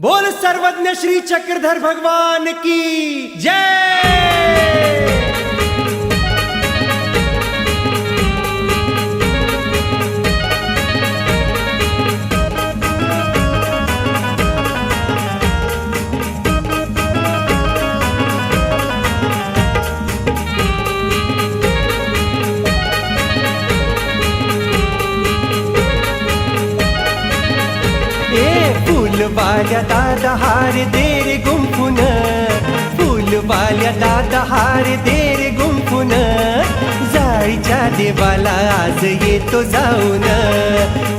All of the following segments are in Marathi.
बोल सर्वज्ञ श्री चक्रधर भगवान की जय! फुलवाल्या दादा हार देर रे गुंफून. फुलवाल्या दादा हार देर रे गुंफून. जाळीच्या देवाला आज येतो जाऊन.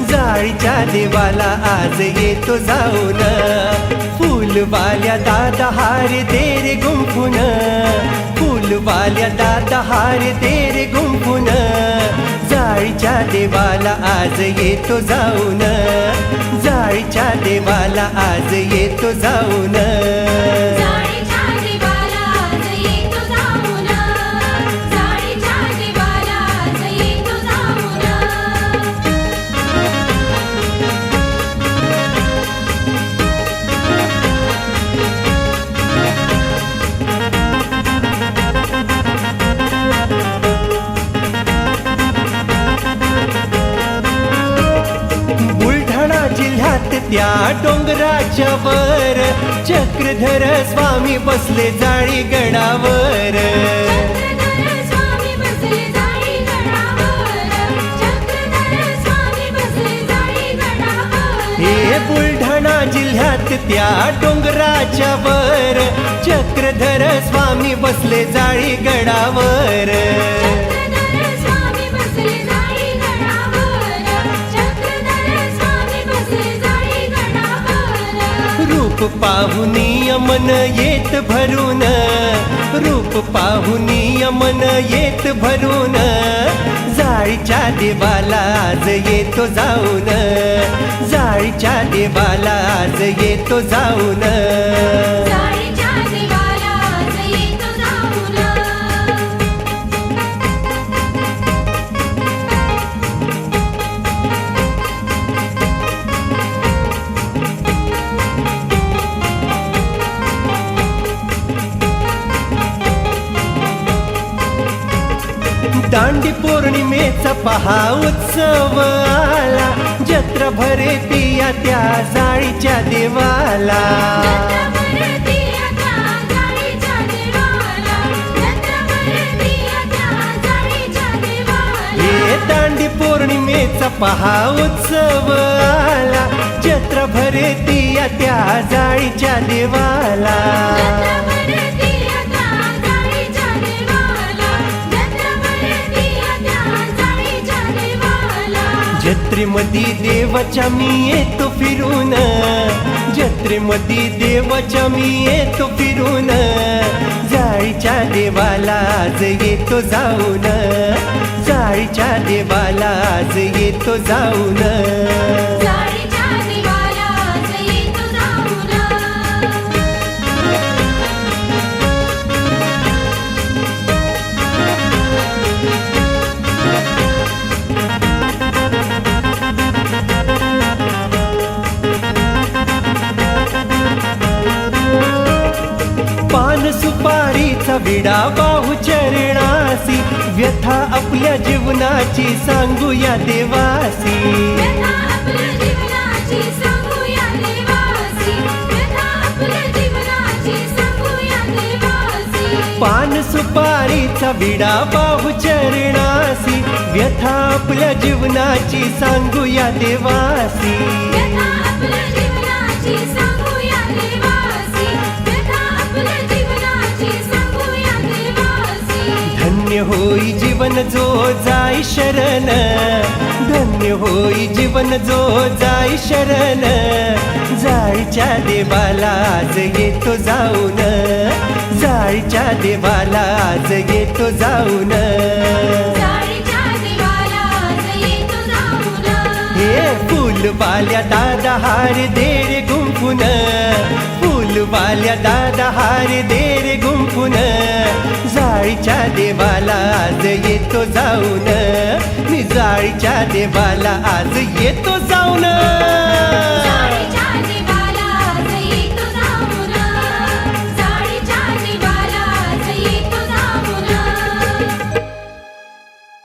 जाळीच्या देवाला आज येतो जाऊन. फुलवाल्या दादा हार देर रे गुंफून. फुलवाल्या दादा हार देर रे गुंफून. जाळीच्या देवाला आज येतो जाऊन. देवाला आज येतो जाऊन. त्या डोंगराच्या वर चक्रधर स्वामी बसले जाळी गडावर. हे बुलढाणा जिल्ह्यात त्या डोंगराच्या वर चक्रधर स्वामी बसले जाळी गडावर. रूप पाहुनी मन येत भरून. रूप पाहुनी मन येत भरून. जाळीच्या देवाला आज येतो जाऊन. जाळीच्या देवाला आज येतो जाऊन. दांडी पौर्णिमेचा पहा उत्सव आला. जत्रा भरे पिया त्या जाळीच्या देवाला. हे दांडी पौर्णिमेचा पहा उत्सव आला. जत्रा भरे पिया त्या जाळीच्या देवाला. जत्रेमध्ये देवाच्या मी येतो फिरून. जत्रेमध्ये देवाच्या मी येतो फिरून. जाळीच्या देवाला आज येतो जाऊन. जाळीच्या देवाला आज येतो जाऊन. विडा बाहू चरणासी व्यथा आपल्या जीवनाची सांगूया देवासी. व्यथा आपल्या जीवनाची सांगूया देवासी. व्यथा आपल्या जीवनाची सांगूया देवासी. पान सुपारीचा विडा बाहू चरणासी व्यथा आपल्या जीवनाची सांगूया देवासी. धन्य होई जीवन जो जाई शरण. धन्य होई जीवन जो जाई शरण. जाळीच्या देवाला आज येतो जाऊन. जाळीच्या देवाला आज येतो जाऊन. हे फुलवाल्या दादा हार दे रे गुंफून. फुलवाल्या दादा हार दे रे गुंफून. जाळीच्या देवाला आज येतो जाऊन. मी जाळीच्या देवाला आज येतो जाऊन.